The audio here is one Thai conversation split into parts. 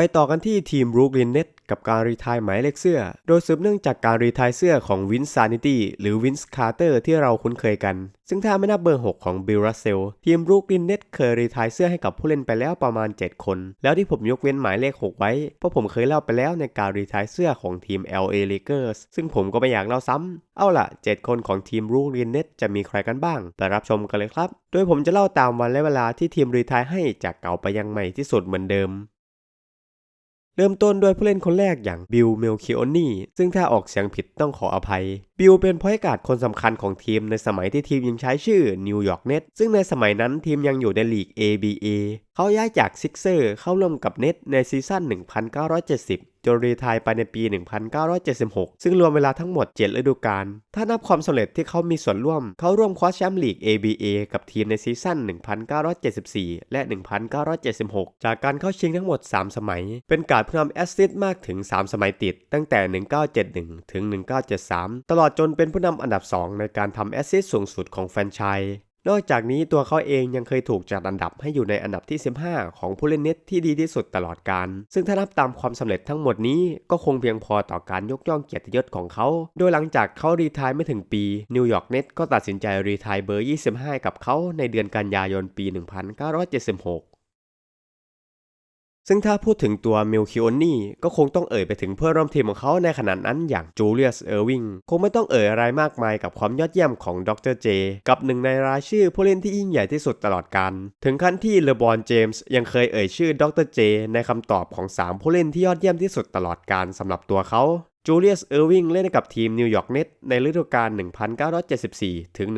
ไปต่อกันที่ทีมบรูคลินเน็ตกับการรีทายหมายเลขเสื้อ โดยสืบเนื่องจากการรีทายเสื้อของวินซานิตี้หรือวินส์คาร์เตอร์ที่เราคุ้นเคยกัน ซึ่งถ้าไม่นับเบอร์ 6 ของบิลรัสเซลทีมบรูคลินเน็ตเคยรีทายเสื้อให้กับผู้เล่นไปแล้วประมาณ 7 คน แล้วที่ผมยกเว้นหมายเลข 6 ไว้ เพราะผมเคยเล่าไปแล้วในการรีทายเสื้อของทีม LA Lakers ซึ่งผมก็ไม่อยากเล่าซ้ำเอาล่ะ 7 คนของทีมบรูคลินเน็ตจะมีใครกันบ้าง ไปรับชมกันเลยครับ โดยผมจะเล่าตามวันและเวลาที่ทีมรีทายให้จากเก่าไปยังใหม่ที่สุดเหมือนเดิม เริ่มต้นด้วยผู้เล่นคนแรกอย่างบิลเมลคิโอนี่ซึ่งถ้าออกเสียงผิดต้องขออภัย บิลเป็นพอยการ์ดคนสำคัญของทีมในสมัยที่ทีมยังใช้ชื่อนิวยอร์กเน็ตซึ่งในสมัยนั้นทีมยังอยู่ในลีก ABA เขาย้ายจากซิกเซอร์เข้าร่วมกับเน็ตในซีซั่น1970 จนรีไทายไปในปี 1976 ซึ่งรวมเวลาทั้งหมด 7 ฤดูกาล ถ้านับความสำเร็จที่เขามีส่วนร่วม เขาร่วมคว้าแชมป์ลีก ABA กับทีมในซีซั่น 1974 และ 1976 จากการเข้าชิงทั้งหมด 3 สมัย เป็นการผู้นำแอสซิสต์มากถึง 3 สมัยติด ตั้งแต่ 1971 ถึง 1973 ตลอดจนเป็นผู้นำอันดับ 2 ในการทำแอสซิสต์สูงสุดของแฟรนไชส์ นอกจากนี้ตัวเขาเองยังเคยถูกจัดอันดับให้อยู่ในอันดับที่ 15 ของผู้เล่นเน็ตที่ดีที่สุดตลอดการ ซึ่งถ้านับตามความสำเร็จทั้งหมดนี้ก็คงเพียงพอต่อการยกย่องเกียรติยศของเขา โดยหลังจากเขารีทายไม่ถึงปี นิวยอร์กเน็ตก็ตัดสินใจรีทายเบอร์ 25 กับเขาในเดือนกันยายนปี 1976 ซึ่งถ้าพูดถึงตัวมิลคิโอนี่ก็คงต้องเอ่ยไปถึงเพื่อนร่วมทีมของเขาในขณะนั้นอย่างจูเลียสเออร์วิงคงไม่ต้องเอ่ยอะไรมากมายกับความยอดเยี่ยมของดรเจ กับหนึ่งในรายชื่อผู้เล่นที่ยิ่งใหญ่ที่สุดตลอดกาลถึงขั้นที่เลบอนเจมส์ยังเคยเอ่ยชื่อดรเจ ในคำตอบของ 3 ผู้เล่นที่ยอดเยี่ยมที่สุดตลอดกาลสำหรับตัวเขา จูเลียส เออร์วิงเล่นกับทีมนิวยอร์กเน็ตในฤดูกาล 1974 ถึง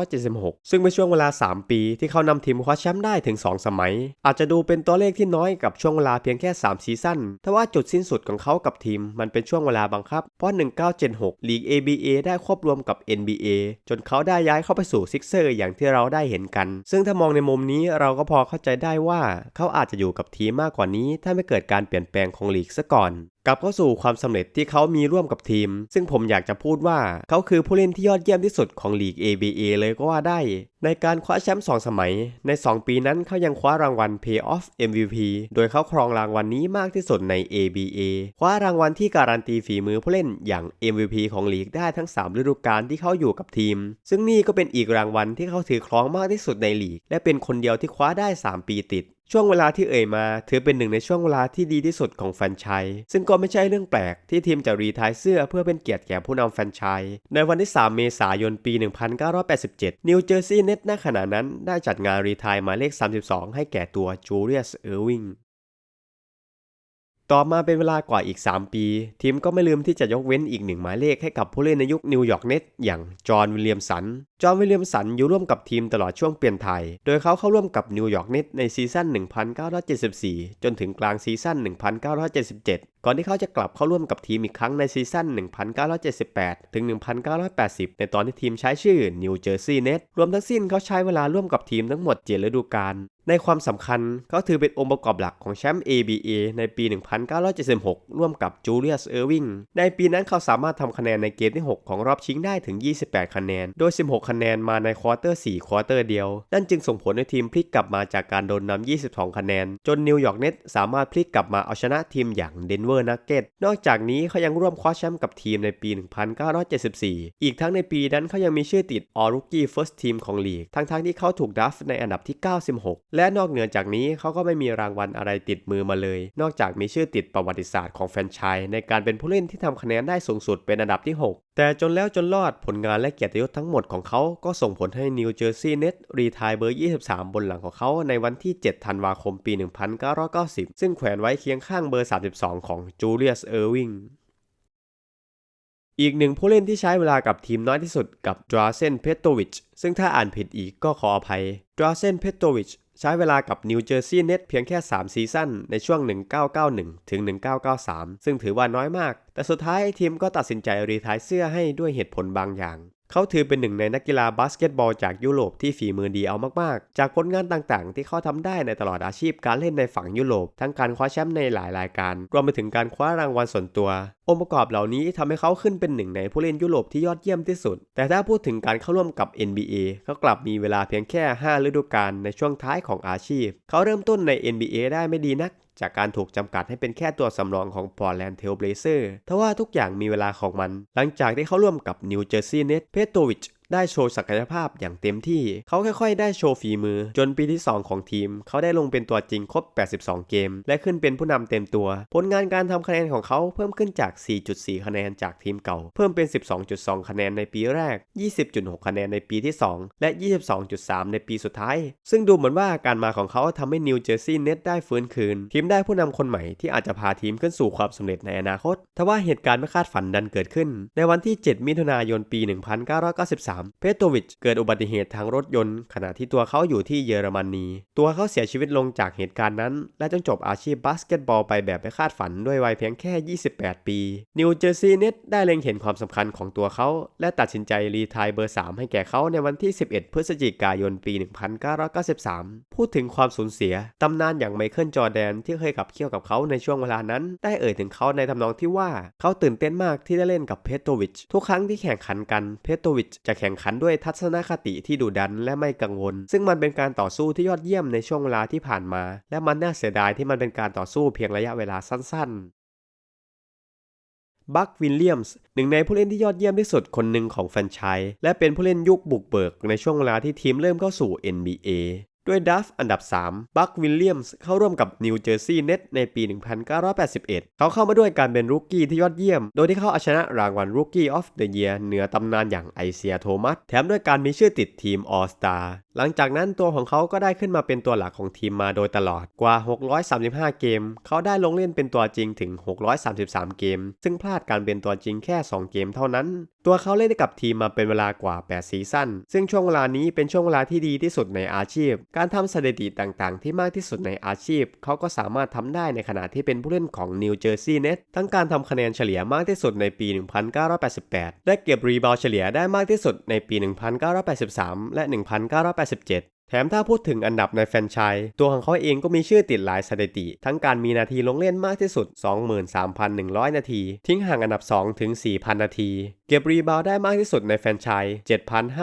1976 ซึ่งเป็นช่วงเวลา 3 ปีที่เขานำทีมคว้าแชมป์ได้ถึง 2 สมัย อาจจะดูเป็นตัวเลขที่น้อยกับช่วงเวลาเพียงแค่ 3 ซีซั่น แต่ว่าจุดสิ้นสุดของเขากับทีมมันเป็นช่วงเวลาบังคับ เพราะ 1976 ลีก ABA ได้ควบรวมกับ NBA จนเขาได้ย้ายเข้าไปสู่ซิกเซอร์อย่างที่เราได้เห็นกัน ซึ่งถ้ามองในมุมนี้เราก็พอเข้าใจได้ว่า เขาอาจจะอยู่กับทีมมากกว่านี้ ถ้าไม่เกิดการเปลี่ยนแปลงของลีกซะก่อน กลับเข้าสู่ความสำเร็จที่เขามีร่วมกับทีม ซึ่งผมอยากจะพูดว่าเขาคือผู้เล่นที่ยอดเยี่ยมที่สุดของลีก ABA เลยก็ว่าได้ ในการคว้าแชมป์2สมัย ใน 2 ปีนั้นเขายังคว้ารางวัล Playoff MVP โดยเขาครองรางวัลนนี้มากที่สุดใน ABA คว้ารางวัลที่การันตีฝีมือผู้เล่นอย่าง MVP ของลีกได้ทั้ง 3 ฤดูกาลที่เขาอยู่กับทีม ซึ่งนี่ก็เป็นอีกรางวัลที่เขาถือครองมากที่สุดในลีก และเป็นคนเดียวที่คว้าได้ 3 ปีติด ช่วงเวลาที่เอ่ยมา ถือเป็นหนึ่งในช่วงเวลาที่ดีที่สุดของแฟนชส์ซึ่งก็ไม่ใช่เรื่องแปลกที่ทีมจะรีทายเสื้อเพื่อเป็นเกียรติแก่ผู้นำแฟนชส์ในวันที่ 3 เมษายนปี 1987 นิวเจอร์ซีย์เน็ตณขณะนั้นได้จัดงานรีทายหมายเลข 32 ให้แก่ตัวจูเลียสเออร์วิงต่อมาเป็นเวลากว่าอีก 3 ปี ทีมก็ไม่ลืมที่จะยกเว้นอีกหนึ่งหมายเลขให้กับผู้เล่นในยุคนิวยอร์กเน็ตอย่างจอห์นวิลเลียมสัน จอห์นวิลเลียมสันอยู่ร่วมกับทีมตลอดช่วงเปลี่ยนถ่ายโดยเขาเข้าร่วมกับนิวยอร์กเน็ตในซีซั่น 1974 จนถึงกลางซีซั่น 1977 ก่อนที่เขาจะกลับเข้าร่วมกับทีมอีกครั้งในซีซั่น 1978 ถึง 1980 ในตอนที่ทีมใช้ชื่อ New Jersey Nets รวมทั้งสิ้นเขาใช้เวลาร่วมกับทีมทั้งหมด7ฤดูกาลในความสำคัญเขาถือเป็นองค์ประกอบหลักของแชมป์ ABA ในปี 1976 ร่วมกับจูเลียส เออร์วิง ในปีนั้นเขาสามารถทำคะแนนในเกมที่ 6 ของรอบชิงได้ถึง 28 คะแนน โดย 16คะแนนมาในควอเตอร์4ควอเตอร์เดียว นั่นจึงส่งผลให้ทีมพลิกกลับมาจากการโดนนำ 22 คะแนน จนนิวยอร์กเน็ตสามารถพลิกกลับมาเอาชนะทีมอย่างเดนเวอร์นักเก็ตนอกจากนี้เขายังร่วมคว้าแชมป์กับทีมในปี 1974 อีกทั้งในปีนั้นเขายังมีชื่อติด All Rookie First Team ของลีก ทั้งๆที่เขาถูกดัฟในอันดับที่ 96 และนอกเหนือจากนี้เขาก็ไม่มีรางวัลอะไรติดมือมาเลย นอกจากมีชื่อติดประวัติศาสตร์ของแฟรนไชส์ในการเป็นผู้เล่นที่ทำคะแนนได้สูงสุดเป็นอันดับที่ 6แต่จนแล้วจนรอดผลงานและเกียรติยศทั้งหมดของเขาก็ส่งผลให้นิวเจอร์ซีย์เน็ตรีทายเบอร์ 23 บนหลังของเขาในวันที่ 7 ธันวาคมปี 1990 ซึ่งแขวนไว้เคียงข้างเบอร์ 32 ของจูเลียสเออร์วิงอีกหนึ่งผู้เล่นที่ใช้เวลากับทีมน้อยที่สุดกับดราเซนเพตโตวิชซึ่งถ้าอ่านผิดอีกก็ขออภัยดราเซนเพตโตวิช ใช้เวลากับนิวเจอร์ซีย์เน็ตเพียงแค่ 3 ซีซั่นในช่วง 1991 ถึง 1993 ซึ่งถือว่าน้อยมาก แต่สุดท้ายทีมก็ตัดสินใจรีทายเสื้อให้ด้วยเหตุผลบางอย่าง เขาถือเป็นหนึ่งในนักกีฬาบาสเกตบอลจากยุโรปที่ฝีมือดีเอามาก ๆ จากผลงานต่าง ๆ ที่เขาทำได้ในตลอดอาชีพการเล่นในฝั่งยุโรป ทั้งการคว้าแชมป์ในหลายรายการ รวมไปถึงการคว้ารางวัลส่วนตัวองค์ประกอบเหล่านี้ทำให้เขาขึ้นเป็นหนึ่งในผู้เล่นยุโรปที่ยอดเยี่ยมที่สุด แต่ถ้าพูดถึงการเข้าร่วมกับ NBA เขากลับมีเวลาเพียงแค่ 5 ฤดูกาลในช่วงท้ายของอาชีพ เขาเริ่มต้นใน NBA ได้ไม่ดีนัก จากการถูกจำกัดให้เป็นแค่ตัวสำรองของ Portland Trail Blazers ทว่าทุกอย่างมีเวลาของมัน หลังจากที่เขาร่วมกับ New Jersey Nets เพโตวิช ได้โชว์ศักยภาพอย่างเต็มที่ เขาค่อยๆ ได้โชว์ฝีมือ จนปีที่ 2 ของทีม เขาได้ลงเป็นตัวจริงครบ 82 เกม และขึ้นเป็นผู้นำเต็มตัว ผลงานการทำคะแนนของเขาเพิ่มขึ้นจาก 4.4 คะแนนจากทีมเก่า เพิ่มเป็น 12.2 คะแนนในปีแรก 20.6 คะแนนในปีที่ 2 และ 22.3 ในปีสุดท้าย ซึ่งดูเหมือนว่าการมาของเขาทำให้นิวเจอร์ซีย์เน็ตได้ฟื้นคืน ทีมได้ผู้นำคนใหม่ที่อาจจะพาทีมขึ้นสู่ความสำเร็จในอนาคต ทว่าเหตุการณ์ไม่คาดฝันดันเกิดขึ้น ในวันที่ 7 มิถุนายนปี 1993เพโตวิชเกิดอุบัติเหตุทางรถยนต์ ขณะที่ตัวเขาอยู่ที่เยอรมนีตัวเขาเสียชีวิตลงจากเหตุการณ์นั้น และต้องจบอาชีพบาสเกตบอลไปแบบไม่คาดฝันด้วยวัยเพียงแค่ 28 ปี นิวเจอร์ซีย์เน็ตได้เล็งเห็นความสำคัญของตัวเขา และตัดสินใจรีทายเบอร์ 3 ให้แก่เขาในวันที่ 11 พฤศจิกายนปี 1993 พูดถึงความสูญเสียตำนานอย่างไมเคิลจอแดนที่เคยขับเคี่ยวกับเขาในช่วงเวลานั้น ได้เอ่ยถึงเขาในทำนองที่ว่าเขาตื่นเต้นมากที่ได้เล่นกับเพโตวิชทุกครั้งที่แข่งขันกันเพโตวิชจะแข่งขันด้วยทัศนคติที่ดุดันและไม่กังวล ซึ่งมันเป็นการต่อสู้ที่ยอดเยี่ยมในช่วงเวลาที่ผ่านมา และมันน่าเสียดายที่มันเป็นการต่อสู้เพียงระยะเวลาสั้นๆ บัควินเลียมส์หนึ่งในผู้เล่นที่ยอดเยี่ยมที่สุดคนหนึ่งของแฟรนไชส์และเป็นผู้เล่นยุคบุกเบิกในช่วงเวลาที่ทีมเริ่มเข้าสู่ NBA ด้วยดัฟอันดับ 3 บัควิลเลียมส์เข้าร่วมกับนิวเจอร์ซีย์เน็ตในปี 1981 เขาเข้ามาด้วยการเป็นรุกกี้ที่ยอดเยี่ยม โดยที่เขาเอาชนะรางวัลรุกกี้ออฟเดอะเยียร์เหนือตำนานอย่างไอเซียโทมัส แถมด้วยการมีชื่อติดทีมออสตาหลังจากนั้นตัวของเขาก็ได้ขึ้นมาเป็นตัวหลักของทีมมาโดยตลอดกว่า 635 เกม เขาได้ลงเล่นเป็นตัวจริงถึง 633 เกม ซึ่งพลาดการเป็นตัวจริงแค่ 2 เกมเท่านั้น ตัวเขาเล่นกับทีมมาเป็นเวลากว่า 8 ซีซั่น ซึ่งช่วงเวลานี้เป็นช่วงเวลาที่ดีที่สุดในอาชีพ การทำสถิติต่างๆ ที่มากที่สุดในอาชีพ เขาก็สามารถทำได้ในขณะที่เป็นผู้เล่นของ New Jersey Nets ทั้งการทำคะแนนเฉลี่ยมากที่สุดในปี 1988 และเก็บรีบาวเฉลี่ยได้มากที่สุดในปี 1983 และ1987 แถมถ้าพูดถึงอันดับในแฟนชส์ตัวของเขาเองก็มีชื่อติดหลายสถิติ ทั้งการมีนาทีลงเล่นมากที่สุด 23,100 นาที ทิ้งห่างอันดับ 2 ถึง 4,000 นาที เก็บรีบาวด์ได้มากที่สุดในแฟรนชส์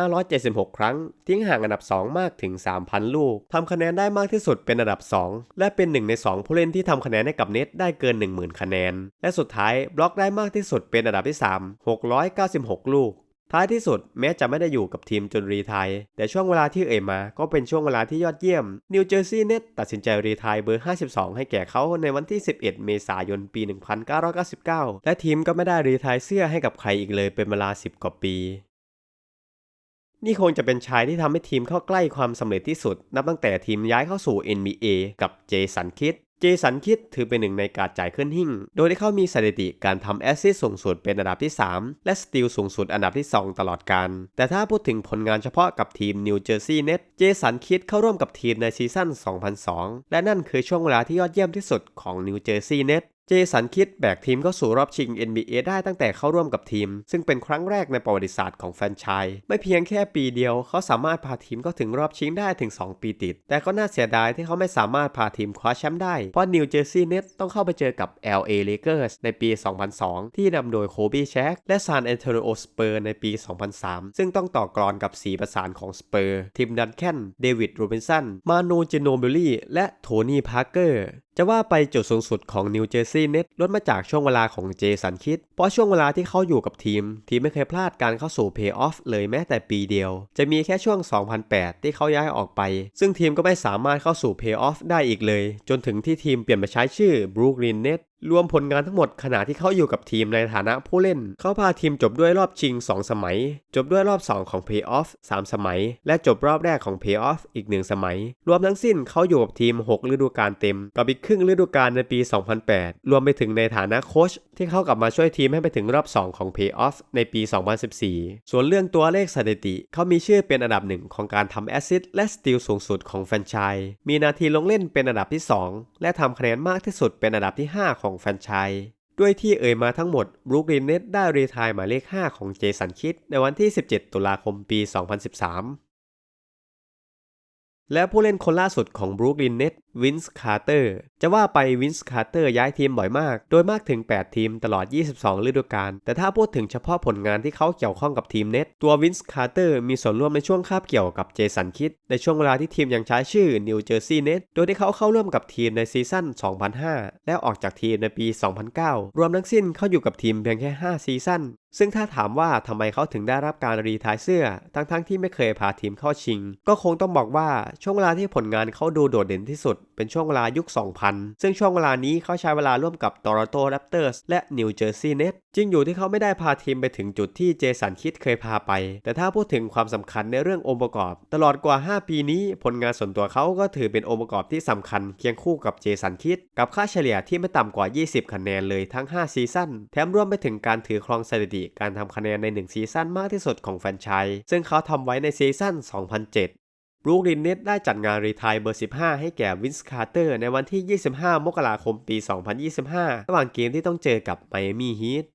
7,576 ครั้ง ทิ้งห่างอันดับ 2 มากถึง 3,000 ลูกทำคะแนนได้มากที่สุดเป็นอันดับ 2 และเป็นหนึ่งใน 2 ผู้เล่นที่ทำคะแนนให้กับเน็ตได้เกิน 10,000 คะแนน และสุดท้ายบล็อกได้มากที่สุดเป็นอันดับที่ 3 696 ลูก ท้ายที่สุดแม้จะไม่ได้อยู่กับทีมจนรีไทยแต่ช่วงเวลาที่เอ่ยมาก็เป็นช่วงเวลาที่ยอดเยี่ยมนิวเจอร์ซีย์เน็ตตัดสินใจรีไทยเบอร์ 52 ให้แก่เขาในวันที่ 11 เมษายนปี 1999 และทีมก็ไม่ได้รีไทยเสื้อให้กับใครอีกเลยเป็นเวลา 10 กว่าปีนี่คงจะเป็นชายที่ทำให้ทีมเข้าใกล้ความสำเร็จที่สุด นับตั้งแต่ทีมย้ายเข้าสู่ NBA กับเจสันคิด เจสันคิดถือเป็นหนึ่งในการจ่ายขึ้นหิ่ง โดยที่เขามีสถิติการทำแอสซิสสูงสุดเป็นอันดับที่ 3 และสตีลสูงสุดอันดับที่ 2 ตลอดการ แต่ถ้าพูดถึงผลงานเฉพาะกับทีมนิวเจอร์ซีย์เน็ตเจสันคิดเข้าร่วมกับทีมในซีซั่น 2002 และนั่นคือช่วงเวลาที่ยอดเยี่ยมที่สุดของนิวเจอร์ซีย์เน็ต เจสันคิดแบกทีมเข้าสู่รอบชิง NBA ได้ตั้งแต่เข้าร่วมกับทีม ซึ่งเป็นครั้งแรกในประวัติศาสตร์ของแฟนชส์ไม่เพียงแค่ปีเดียว เขาสามารถพาทีมเข้าถึงรอบชิงได้ถึง 2 ปีติด แต่ก็น่าเสียดายที่เขาไม่สามารถพาทีมคว้าแชมป์ได้ เพราะนิวเจอร์ซีย์เน็ตต้องเข้าไปเจอกับ LA Lakers ในปี 2002 ที่นำโดยโคบีแชกและซานแอนโตนิโอสเปอร์ในปี 2003 ซึ่งต้องต่อกรอนกับสีประสานของสเปอร์ทีมดันแคนเดวิดโรบินสันมาโนเจโนเบลลี่และโทนี่พาร์เกอร์ จะว่าไปจุดสูงสุดของนิวเจอร์ซีย์เน็ตลดมาจากช่วงเวลาของเจสันคิด เพราะช่วงเวลาที่เขาอยู่กับทีม ทีมไม่เคยพลาดการเข้าสู่เพย์ออฟเลยแม้แต่ปีเดียว จะมีแค่ช่วง 2008 ที่เขาย้ายออกไป ซึ่งทีมก็ไม่สามารถเข้าสู่เพย์ออฟได้อีกเลย จนถึงที่ทีมเปลี่ยนมาใช้ชื่อบรูคลินเน็ต รวมผลงานทั้งหมดขณะที่เขาอยู่กับทีมในฐานะผู้เล่น เขาพาทีมจบด้วยรอบชิง 2 สมัย จบด้วยรอบ 2 ของ Playoff 3สมัย และจบรอบแรกของ Playoff อีก 1 สมัย รวมทั้งสิ้นเขาอยู่กับทีม 6 ฤดูกาลเต็ม กับอีกครึ่งฤดูกาลในปี 2008 รวมไปถึงในฐานะโค้ชที่เข้ากลับมาช่วยทีมให้ไปถึงรอบ 2 ของ Playoff ในปี 2014 ส่วนเรื่องตัวเลขสถิติ เขามีชื่อเป็นอันดับหนึ่งของการทำแอสซิสต์และสตีลสูงสุดของแฟรนไชส์มีนาทีลงเล่นเป็นอันดับที่ 2 และทำคะแนนมากที่สุดเป็นอันดับที่ 5 ของแฟนชายด้วยที่เอ่ยมาทั้งหมดบรูคลินเน็ตได้รีทายหมายเลข 5 ของเจสันคิดในวันที่ 17 ตุลาคมปี 2013 และผู้เล่นคนล่าสุดของบรูคลินเน็ตวินส์คาร์เตอร์จะว่าไปวินส์คาร์เตอร์ย้ายทีมบ่อยมาก โดยมากถึง 8 ทีมตลอด 22 ฤดูกาล แต่ถ้าพูดถึงเฉพาะผลงานที่เขาเกี่ยวข้องกับทีมเน็ต ตัววินส์คาร์เตอร์มีส่วนร่วมในช่วงคาบเกี่ยวกับเจสันคิด ในช่วงเวลาที่ทีมยังใช้ชื่อนิวเจอร์ซีย์เน็ต โดยที่เขาเข้าร่วมกับทีมในซีซั่น 2005 และออกจากทีมในปี 2009 รวมทั้งสิ้นเขาอยู่กับทีมเพียงแค่ 5 ซีซั่นซึ่งถ้าถามว่าทำไมเขาถึงได้รับการรีทายเสื้อ ทั้งๆทที่ไม่เคยพาทีมเข้าชิง ก็คงต้องบอกว่าช่วงเวลาที่ผลงานเขาดูโดดเด่นที่สุดเป็นช่วงเวลายุค 2000 ซึ่งช่วงเวลานี้เขาใช้เวลาร่วมกับ Toronto Raptors และ New Jersey Nets จริงอยู่ที่เขาไม่ได้พาทีมไปถึงจุดที่เจสันคิดเคยพาไป แต่ถ้าพูดถึงความสำคัญในเรื่ององค์ประกอบ ตลอดกว่า 5 ปีนี้ผลงานส่วนตัวเขาก็ถือเป็นองค์ประกอบที่สำคัญเคียงคู่กับเจสันคิด กับค่าเฉลี่ยที่ไม่ต่ำกว่า 20 คะแนนเลยทั้ง 5 ซีซั่นแถมรวมไปถึงการถือครองสถิติการทำคะแนนใน 1 ซีซั่นมากที่สุดของแฟรนไชส์ซึ่งเขาทำไว้ในซีซั่น2007 บรูคลินเน็ตได้จัดงานรีไทายเบอร์ 15 ให้แก่วินส์คาร์เตอร์ในวันที่ 25 มกราคมปี 2025 ระหว่างเกมที่ต้องเจอกับไมอามี่ฮีท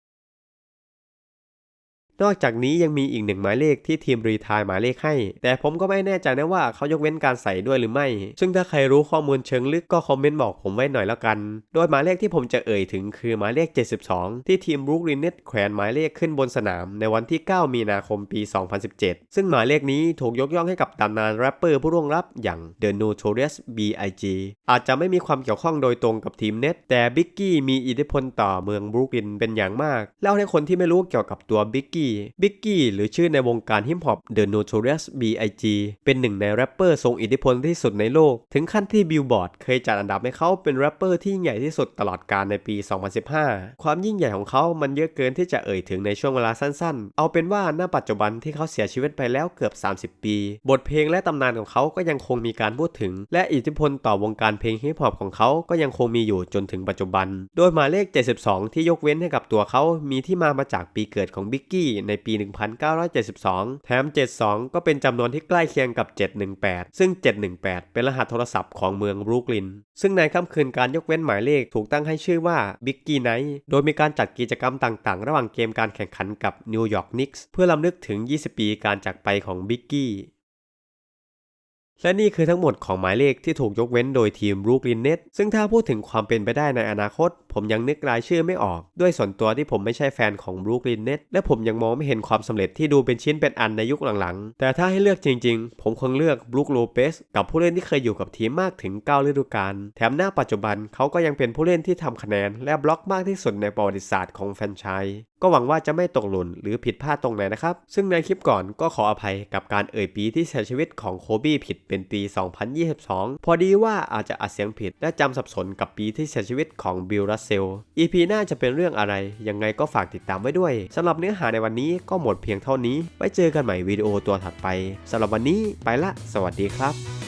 นอกจากนี้ยังมีอีกหนึ่งหมายเลขที่ทีมรีทายหมายเลขให้ แต่ผมก็ไม่แน่ใจนะว่าเขายกเว้นการใส่ด้วยหรือไม่ ซึ่งถ้าใครรู้ข้อมูลเชิงลึกก็คอมเมนต์บอกผมไว้หน่อยแล้วกัน โดยหมายเลขที่ผมจะเอ่ยถึงคือหมายเลข 72 ที่ทีมบรูคลินเน็ตแขวนหมายเลขขึ้นบนสนาม ในวันที่ 9 มีนาคมปี 2017 ซึ่งหมายเลขนี้ถูกยกย่องให้กับตำนานแรปเปอร์ผู้ร่วงลับอย่าง The Notorious B.I.G อาจจะไม่มีความเกี่ยวข้องโดยตรงกับทีมเน็ตแต่บิ๊กกี้มีอิทธิพลต่อเมืองบรูคลินเป็นอย่างมากเล่าให้คนที่ไม่รู้เกี่ยวกับตัวบิกกี้บิกกี้หรือชื่อในวงการฮิปฮอป The Notorious B.I.G เป็นหนึ่งในแรปเปอร์ทรงอิทธิพลที่สุดในโลก ถึงขั้นที่บิลบอร์ดเคยจัดอันดับให้เขาเป็นแรปเปอร์ที่ใหญ่ที่สุดตลอดกาลในปี 2015 ความยิ่งใหญ่ของเขามันเยอะเกินที่จะเอ่ยถึงในช่วงเวลาสั้นๆ เอาเป็นว่าณปัจจุบันที่เขาเสียชีวิตไปแล้วเกือบ 30 ปี บทเพลงและตำนานของเขาก็ยังคงมีการพูดถึง และอิทธิพลต่อวงการเพลงฮิปฮอปของเขาก็ยังคงมีอยู่จนถึงปัจจุบัน โดยหมายเลข 72 ที่ยกเว้นให้กับตัวเขามีที่มามาจากปีเกิดของบิกกี้ในปี 1972 แถม 72 ก็เป็นจำนวนที่ใกล้เคียงกับ 718 ซึ่ง 718 เป็นรหัสโทรศัพท์ของเมืองบรูกลิน ซึ่งในค่ำคืนการยกเว้นหมายเลขถูกตั้งให้ชื่อว่าบิกกี้ไนท์โดยมีการจัดกิจกรรมต่างๆ ระหว่างเกมการแข่งขันกับนิวยอร์กนิกส์เพื่อลำลึกถึง 20 ปีการจากไปของบิกกี้ และนี่คือทั้งหมดของหมายเลขที่ถูกยกเว้นโดยทีมรูคลินเน็ตซึ่งถ้าพูดถึงความเป็นไปได้ในอนาคต ผมยังนึกรายชื่อไม่ออก ด้วยส่วนตัวที่ผมไม่ใช่แฟนของรูคลินเน็ตและผมยังมองไม่เห็นความสำเร็จที่ดูเป็นชิ้นเป็นอันในยุคหลังๆ แต่ถ้าให้เลือกจริงๆ ผมคงเลือกบรูคโลเปสกับผู้เล่นที่เคยอยู่กับทีมมากถึง 9 ฤดูกาลแถมหน้าปัจจุบันเขาก็ยังเป็นผู้เล่นที่ทำคะแนน และบล็อกมากที่สุดในประวัติศาสตร์ของแฟนชส์ ก็หวังว่าจะไม่ตกหล่นหรือผิดพลาดตรงไหนนะครับ ซึ่งในคลิปก่อนก็ขออภัยกับการเอ่ยปีที่เสียชีวิตของโคบี้ผิดเป็นปี 2022 พอดีว่าอาจจะอัดเสียงผิดและจำสับสนกับปีที่เสียชีวิตของบิลรัสเซล EP หน้าจะเป็นเรื่องอะไร ยังไงก็ฝากติดตามไว้ด้วยสำหรับเนื้อหาในวันนี้ก็หมดเพียงเท่านี้ ไว้เจอกันใหม่วิดีโอตัวถัดไปสำหรับวันนี้ไปละ สวัสดีครับ